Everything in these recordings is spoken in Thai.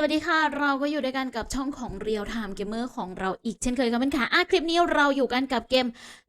สวัสดีค่ะ เราก็อยู่ด้วยกันกับช่องของ Real Time Gamer ของเราอีกเช่นเคยครับเพื่อนค่ะอะคลิปนี้เราอยู่กันกับเกม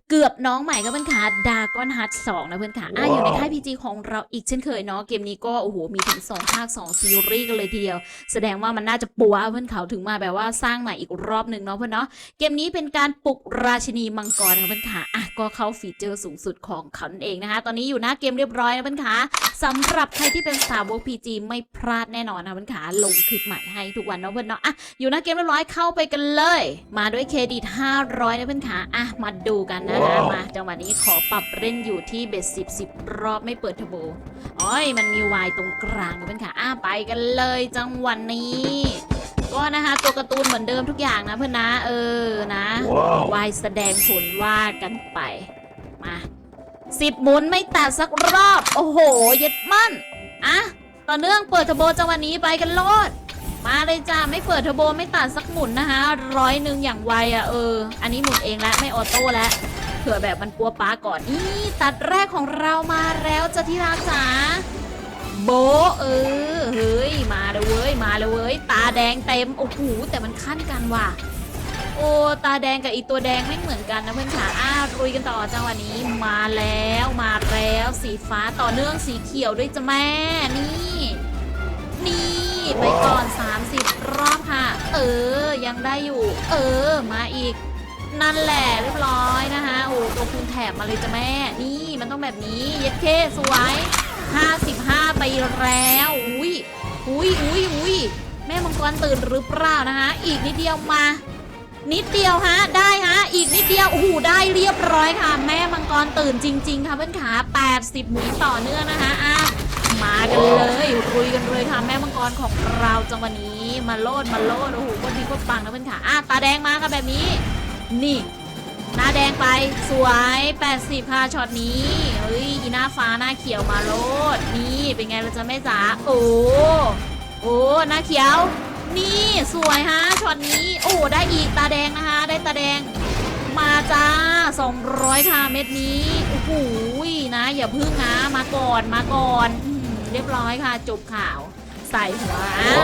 เกือบน้องใหม่ครับเพื่อนค่ะดากอนฮัทสองนะเพื่อนค่ะอะอยู่ในค่าย PG ของเราอีกเช่นเคยเนาะเกมนี้ก็โอ้โหมีถึง 2 ภาค 2 ซีรีส์กันเลยทีเดียว แสดงว่ามันน่าจะปัวเพื่อนเขาถึงมาแบบว่าสร้างใหม่อีกรอบหนึ่งเนาะเพื่อนเนาะเกมนี้เป็นการปลุกราชินีมังกรครับเพื่อนค่ะอะก็เข้าฟีเจอร์สูงสุดของเขานั่นเองนะคะ ตอนนี้อยู่หน้าเกมเรียบร้อยนะเพื่อนค่ะสำหรับใครที่เป็นสาวก PG ไม่พลาดแน่นอนนะเพื่อนขาลงคลิปใหม่ให้ทุกวันเนาะเพื่อนเนาะอะอยู่หน้าเกมเรียบร้อยเข้าไปกันเลย มาด้วยเครดิต500นะเพื่อนขาอะมาดูกันนะคะว้าวมาจังหวะนี้ขอปรับเล่นอยู่ที่เบสสิบสิบรอบไม่เปิดเทอร์โบอ้อยมันมีวายตรงกลางนะเพื่อนขาอะไปกันเลยจังหวะนี้ก็นะคะตัวการ์ตูนเหมือนเดิมทุกอย่างนะเพื่อนนะ เออนะว้าววายแสดงผลว่ากันไปมาสิบหมุนไม่ตัดสักรอบ โอ้โห เย็ดมั่นอะต่อเนื่องเปิดเทอร์โบจังหวะนี้ไปกันโลดมาเลยจ้าไม่เปิดเทอร์โบไม่ตัดสักหมุนนะคะร้อยหนึ่งอย่างไวอะเออ อันนี้หมุนเองแล้วไม่ออโต้แล้ว เผื่อแบบมันปัวป้าก่อนนี่ตัดแรกของเรามาแล้วจะที่รักจ๋าโบเออเฮ้ยมาเลยเว้ยมาเลยเว้ยตาแดงเต็มโอ้โหแต่มันขั้นกันว่ะ โอ้ตาแดงกับอีตัวแดงไม่เหมือนกันนะเพื่อนขาอ้ารุยกันต่อจังหวะนี้มาแล้วมาแล้วสีฟ้าต่อเนื่องสีเขียวด้วยจ้ะแม่นี่ นี่ไปก่อน 30 รอบค่ะ เออยังได้อยู่ เออมาอีก นั่นแหละเรียบร้อยนะคะโอ้ตัวคูณแถบมาเลยจ้ะแม่ นี่มันต้องแบบนี้ เย็ดเคสวย 55ไปแล้ว อุ้ยอุ้ยอุ้ยอุ้ยแม่มังกรตื่นหรือเปล่านะคะ อีกนิดเดียวมา นิดเดียวฮะ ได้ฮะ อีกนิดเดียวโอ้โหได้เรียบร้อยค่ะ แม่มังกรตื่นจริง ๆ ค่ะเพื่อนขา80หมุนต่อเนื่องนะคะอะมากันเลยรุยกันเลยค่ะแม่มังกรของเราจังหวะนี้ มาโลดมาโลดโอ้โหคนดีคนปังนะเพื่อนขาอะตาแดงมาค่ะแบบนี้ นี่ หน้าแดงไปสวย 80ค่ะช็อตนี้เฮ้ยอีหน้าฟ้าหน้าเขียวมาโลดนี่เป็นไงเราจะไม่จ๋าโอ้โอ้หน้าเขียว นี่สวยฮะช็อตนี้ โอ้ได้อีกตาแดงนะคะ ได้ตาแดง มาจ้า 200 ค่ะเม็ดนี้โอ้โหนะอย่าพึ่งนะมาก่อนมาก่อนอื้อหือเรียบร้อยค่ะจบข่าวใส่หัว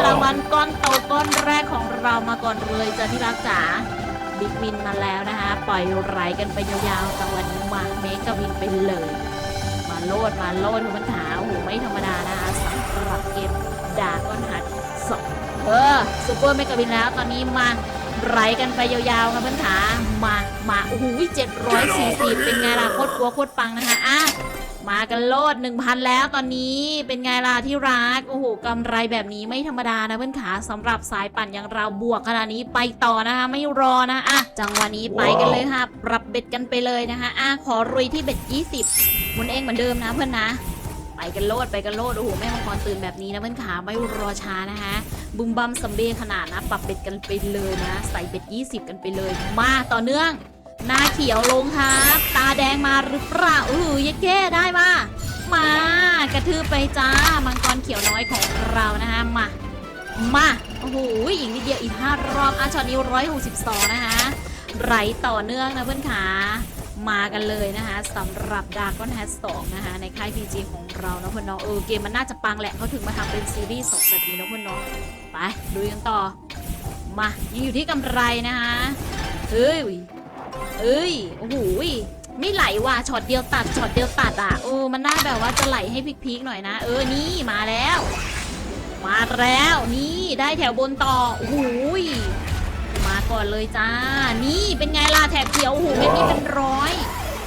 รางวัลก้อนโตก้อนแรกของเรามาก่อนเลยจ้ะที่รักจ๋า บิ๊กวินมาแล้วนะคะ ปล่อยไหลกันไปยาวๆจังหวันมาเมกะวินไปเลย มาโลดมาโลดทุกคนขาโอ้โหไม่ธรรมดานะคะสำหรับเกมดาก้อนฮัทสองเออซูเปอร์เมกะวินแล้วตอนนี้มาไหลกันไปยาวๆค่ะเพื่อนขามา มา โอ้โหเจ็ดร้อยสี่สิบเป็นไงล่ะ โคตรกลัวโคตรปังนะคะ อะ มากันโลด1,000 แล้วตอนนี้เป็นไงล่ะที่รัก โอ้โหกำไรแบบนี้ไม่ธรรมดานะเพื่อนขาสำหรับสายปั่นอย่างเราบวกขนาดนี้ไปต่อนะคะไม่รอนะอะจังหวะนี้ไปกันเลยค่ะ ปรับเบ็ดกันไปเลยนะคะอะขอรุยที่เบ็ด 20หมุนเองเหมือนเดิมนะเพื่อนนะ ไปกันโลดไปกันโลดโอ้โหแม่มังกรตื่นแบบนี้นะเพื่อนขาไม่รอช้านะคะบุมบัมซัมเบ้ขนาดนะ ปรับเบ็ดกันไปเลยนะ ใส่เบ็ด 20 กันไปเลย มาต่อเนื่อง หน้าเขียวลงครับ ตาแดงมาหรือเปล่าเออย็ดแก้ได้มามากระทืบไปจ้า มังกรเขียวน้อยของเรานะคะมา มา โอ้โหอีกนิดเดียวอีกห้ารอบอะช็อตนี้ร้อยหกสิบสองนะคะไหลต่อเนื่องนะเพื่อนขามากันเลยนะคะสำหรับดาร์กอนแฮสสองนะคะในค่าย PG ของเราเนาะเพื่อนเนาะเออเกมมันน่าจะปังแหละเขาถึงมาทำเป็นซีรีส์สองแบบนี้เนาะเพื่อนเนาะไปดูกันต่อ มายังอยู่ที่กำไรนะคะเฮ้ย เอ้ย โอ้โหไม่ไหลว่ะ ช็อตเดียวตัด ช็อตเดียวตัดอะเออมันน่าแบบว่าจะไหลให้พลิกๆหน่อยนะ เออ นี่มาแล้ว มาแล้ว นี่ได้แถวบนต่อ โอ้โหยมาก่อนเลยจ้า นี่เป็นไงล่ะแถบเขียว โอ้โหเม็ดนี้เป็นร้อย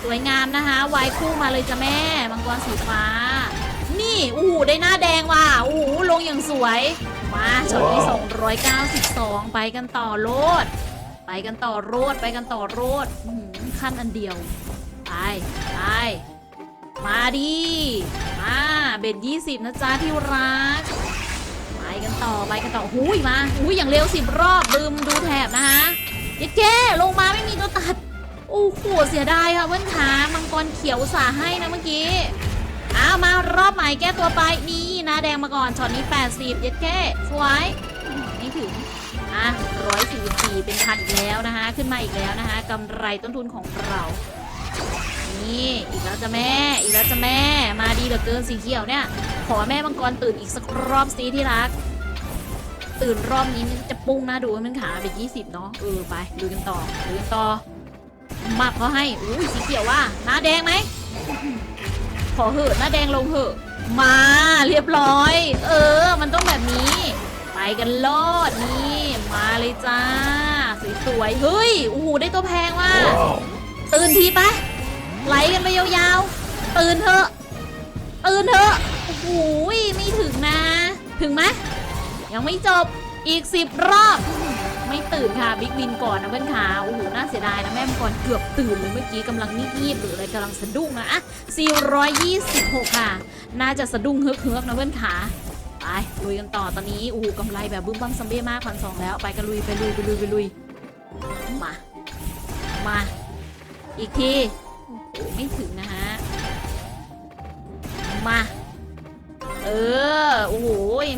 สวยงามนะคะ วายคู่มาเลยจ้ะแม่ มังกรสีฟ้า นี่โอ้โหได้หน้าแดงว่ะ โอ้โหลงอย่างสวย มาช็อตที่292 ไปกันต่อโลด ไปกันต่อโรดไปกันต่อโรดขั้นอันเดียว ไป ไป มาดิ มาเบ็ด20นะจ๊ะที่รัก ไปกันต่อไปกันต่อหุยมาหุยอย่างเร็วสิบรอบลืมดูแถบนะคะยัดแก้ลงมาไม่มีตัวตัด โอ้โหเสียดายค่ะเพื่อนขามังกรเขียวสาห์ให้นะเมื่อกี้อ้าวมารอบใหม่แก้ตัวไปนี่นะแดงมาก่อนช็อตนี้ 80ยัดแก้สวยอืมไม่ถึง อะร้อยสี่สี่เป็นพันอีกแล้วนะคะ ขึ้นมาอีกแล้วนะคะกำไรต้นทุนของเรา นี่ อีกแล้วจะแม่ อีกแล้วจะแม่ มาดีเหลือเกินสีเขียวเนี่ย ขอแม่มังกรตื่นอีกสักรอบซีที่รัก ตื่นรอบนี้จะปุ้งน้าดูมันขาเป็นยี่สิบเนาะเออไปดูกันต่อดูกันต่อมักเขาให้อุ้ยสีเขียวว่าหน้าแดงไหมขอเหอะหน้าแดงลงเหอะมาเรียบร้อย เออ มันต้องแบบนี้ ไปกันโลดนี่ มาเลยจ้า สวยๆ เฮ้ย โอ้โห ได้ตัวแพงว่ะ ตื่นทีปะไหลกันไปยาวๆ ตื่นเถอะ ตื่นเถอะ โอ้โห ไม่ถึงนะ ถึงไหมยังไม่จบ อีกสิบรอบ ไม่ตื่นค่ะบิ๊กวินก่อนนะเพื่อนขาโอ้โห น่าเสียดายนะแม่มงก่อนเกือบตื่นเลยเมื่อกี้กำลังงีบๆหรืออะไรกำลังสะดุ้งนะอะ426 ค่ะ น่าจะสะดุ้งเฮือกๆนะเพื่อนขาไป ลุยกันต่อตอนนี้โอ้โหกำไรแบบบึ้มบั้มซัมเบ้มากพันสองแล้วไปกันลุยไปลุยไปลุยไปลุยมา มา อีกทีโอ้โหไม่ถึงนะฮะ มา เออ โอ้โห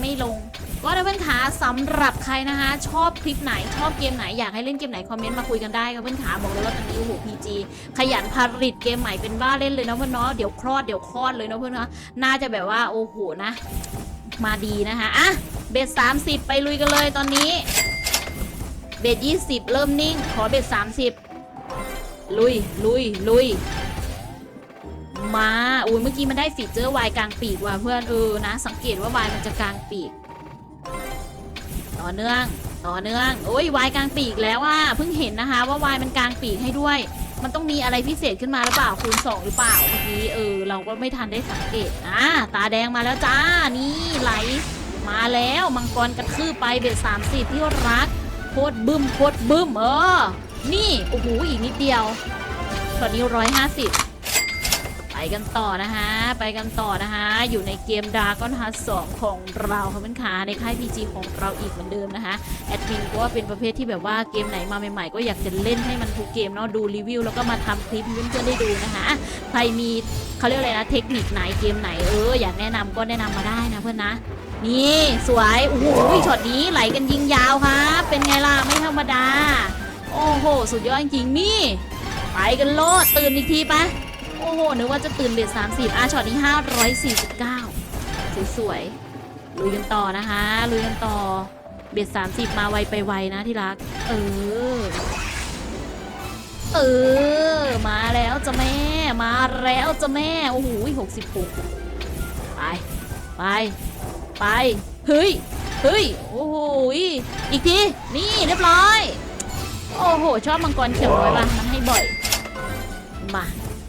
ไม่ลง ก็นะเพื่อนขาสำหรับใครนะคะ ชอบคลิปไหนชอบเกมไหนอยากให้เล่นเกมไหนคอมเมนต์มาคุยกันได้ครับเพื่อนขาบอกเลยว่าตอนนี้โอ้โหพีจีขยันผลิตเกมใหม่เป็นบ้าเล่นเลยนะเพื่อนเนาะเดี๋ยวคลอดเดี๋ยวคลอดเลยนะเพื่อนเนาะน่าจะแบบว่าโอ้โหนะ มาดีนะคะอะเบสสามสิบไปลุยกันเลยตอนนี้ เบสยี่สิบเริ่มนิ่ง ขอเบสสามสิบลุยลุยลุยมาอุ้ยเมื่อกี้มันได้ฟีเจอร์วายกลางปีกว่ะเพื่อนเออนะ สังเกตว่าวายมันจะกลางปีก ต่อเนื่อง ต่อเนื่องโอ้ยวายกลางปีกแล้วว่าเพิ่งเห็นนะคะ ว่าวายมันกลางปีกให้ด้วย มันต้องมีอะไรพิเศษขึ้นมาหรือเปล่าคูณสองหรือเปล่าเมื่อกี้เออ เราก็ไม่ทันได้สังเกตอ่าตาแดงมาแล้วจ้านี่ไหลมาแล้วมังกรกระทืบไปเบ็ดสามสิบที่รักโคตรบึ้มโคตรบึ้มเออ นี่โอ้โหอีกนิดเดียวตอนนี้ร้อยห้าสิบ กันต่อนะคะไปกันต่อนะคะอยู่ในเกมดาก้อนฮัทสองของเราค่ะเพื่อนขาในค่าย PG ของเราอีกเหมือนเดิมนะคะแอดมินก็ว่าเป็นประเภทที่แบบว่าเกมไหนมาใหม่ๆ ก็อยากจะเล่นให้มันทุกเกมเนาะดูรีวิวแล้วก็มาทำคลิปเพื่อนๆได้ดูนะคะใครมีเขาเรียกอะไรนะเทคนิคไหนเกมไหนเอออยากแนะนำก็แนะนำมาได้นะเพื่อนนะนี่สวยโอ้โหช็อตนี้ไหลกันยิงยาวครับเป็นไงล่ะไม่ธรรมดา โอ้โห สุดยอดจริงๆนี่ไปกันโลดตื่นอีกทีปะ โอ้โห นึกว่าจะตื่นเบ็ดสามสิบอะช็อตนี้ห้าร้อยสี่สิบเก้าสวยๆลุยกันต่อนะคะลุยกันต่อ เบ็ดสามสิบมาไวไปไวนะที่รัก เออ เออ มาแล้วจ้ะแม่ มาแล้วจ้ะแม่ โอ้โหหกสิบหกไป ไป ไป เฮ้ย เฮ้ย โอ้โห อีกที นี่เรียบร้อย โอ้โห ชอบมังกรเขียวน้อยป่ะมันให้บ่อย มา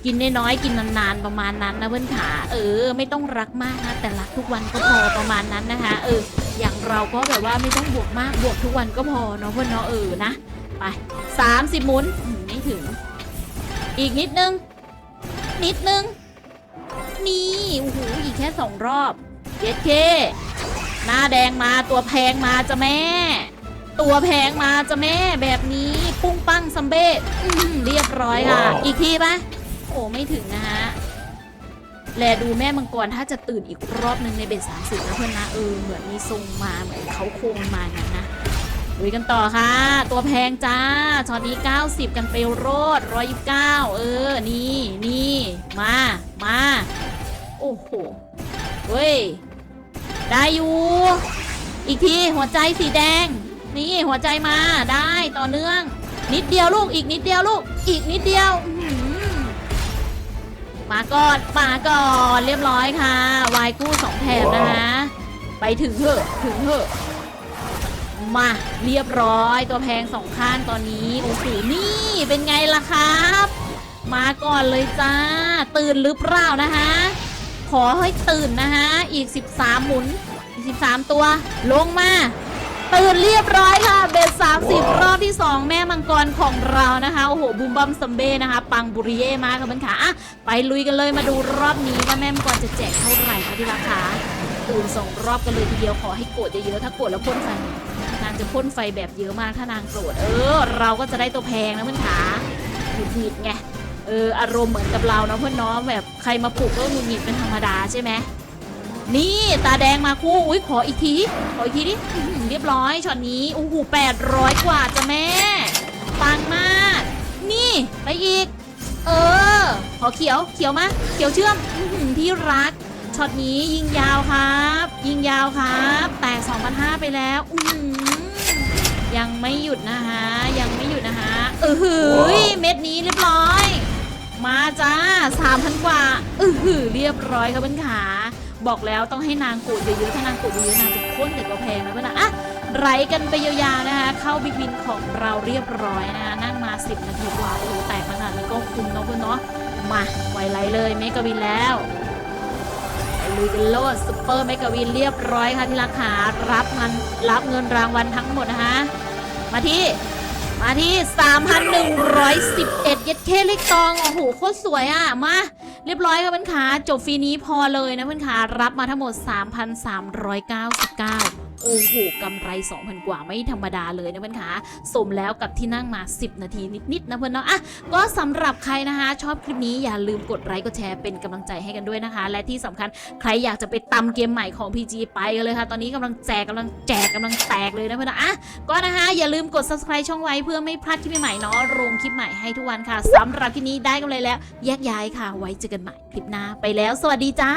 กินน้อยๆกินนานๆประมาณนั้นนะเพื่อนขาเออ ไม่ต้องรักมากนะแต่รักทุกวันก็พอประมาณนั้นนะคะ เออ อย่างเราก็แบบว่าไม่ต้องบวกมากบวกทุกวันก็พอเนาะเพื่อนเนาะเออนะไปสามสิบหมุนอืมไม่ถึง อีกนิดนึง นิดนึง นี่โอ้โหอีกแค่สองรอบเย็ดเคหน้าแดงมาตัวแพงมาจ้ะแม่ ตัวแพงมาจ้ะแม่แบบนี้ปุ้งปังซัมเบ้อื้อหือเรียบร้อยค่ะว้าวอีกทีปะ โอ้ไม่ถึงนะฮะแลดูแม่มังกรถ้าจะตื่นอีกรอบหนึ่งในเบ็ดสามสิบนะเพื่อนนะเออเหมือนมีทรงมาเหมือนเขาโครงมางนั้นนะลุยกันต่อค่ะ ตัวแพงจ้าช็อตนี้ 90 กันไปโรด129 เออ นี่นี่มา มา โอ้โห เฮ้ย ได้อยู่ อีกที หัวใจสีแดง นี่หัวใจมาได้ต่อเนื่อง นิดเดียวลูก อีกนิดเดียวลูก อีกนิดเดียว มาก่อนมาก่อนเรียบร้อยค่ะ วายกู้สองแถบนะคะ ไปถึงเถอะถึงเถอะมาเรียบร้อยตัวแพงสองข้างตอนนี้โอ้โหนี่เป็นไงล่ะครับ มาก่อนเลยจ้า ตื่นหรือเปล่านะคะ ขอให้ตื่นนะคะอีก 13 หมุนอีก13 ตัว ลงมา ตื่นเรียบร้อยค่ะ เบส30รอบที่ 2 แม่มังกรของเรานะคะ โอ้โหบูมบัมซัมเบ้นะคะ ปังบุริเย่มากค่ะเพื่อนขาอะไปลุยกันเลยมาดูรอบนี้ว่าแม่มังกรจะแจกเท่าไหร่คะที่ราคาตื่นสองรอบกันเลยทีเดียวขอให้โกรธเยอะๆถ้าโกรธแล้วพ่นไฟนางจะพ่นไฟแบบเยอะมากถ้านางโกรธเออ เราก็จะได้ตัวแพงนะเพื่อนขาหงุดหงิดไงเอออารมณ์เหมือนกับเราเนาะเพื่อนเน้องแบบใครมาปลุกก็หงุดหงิดเป็นธรรมดาใช่ไหม นี่ตาแดงมาคู่ อุ้ยขออีกที ขออีกทีดิอื้อหือเรียบร้อยช็อตนี้โอ้โหแปดร้อยกว่าจ้ะแม่ ปังมาก นี่ไปอีก เออ ขอเขียว เขียวมา เขียวเชื่อมอื้อหือที่รักช็อตช็อตนี้ยิงยาวครับ ยิงยาวครับ แตก2,500ไปแล้ว อื้อหือยังไม่หยุดนะคะ ยังไม่หยุดนะคะเออหือเม็ดนี้เรียบร้อย มาจ้า3,000กว่าเออหือเรียบร้อยครับเพื่อนขา บอกแล้วต้องให้นางกูดเยอะๆถ้านางกูดเยอะๆนางจะพ่นแต่ก็แพงนะเพื่อนนะอะไหลกันไปยาวๆนะคะ เข้าบิ๊กวินของเราเรียบร้อยนะคะนั่งมา 10 นาทีกว่าโอ้โหแตกขนาดนี้ก็คุ้มเนาะเพื่อนเนาะมาไวไลเลยเมกะวินแล้วไปลุยกันโลดซุปเปอร์เมกะวินเรียบร้อยค่ะที่ราคารับเงินรับเงินรางวัลทั้งหมดนะคะมาที่มาที่ 3,111 เย็ดเคเล็กตอง โอ้โห โคตรสวยอะ มา เรียบร้อยค่ะเพื่อนขาจบฟรีนี้พอเลยนะเพื่อนขารับมาทั้งหมด 3,399 โอ้โหกำไร 2,000 กว่าไม่ธรรมดาเลยนะเพื่อนขาสมแล้วกับที่นั่งมา 10 นาทีนิดๆนะเพื่อนเนาะอะก็สำหรับใครนะคะ ชอบคลิปนี้อย่าลืมกดไลค์กดแชร์เป็นกำลังใจให้กันด้วยนะคะ และที่สำคัญใครอยากจะไปตำเกมใหม่ของ PG ไปกันเลยค่ะ ตอนนี้กำลังแจกกำลังแจกกำลังแตกเลยนะเพื่อนๆอะก็นะคะอย่าลืมกด subscribe ช่องไว้เพื่อไม่พลาดคลิปใหม่ๆเนาะลงคลิปใหม่ให้ทุกวันค่ะสำหรับคลิปนี้ได้กันเลยแล้วแยกย้ายค่ะ ไว้เจอกันใหม่คลิปหน้าไปแล้ว สวัสดีจ้า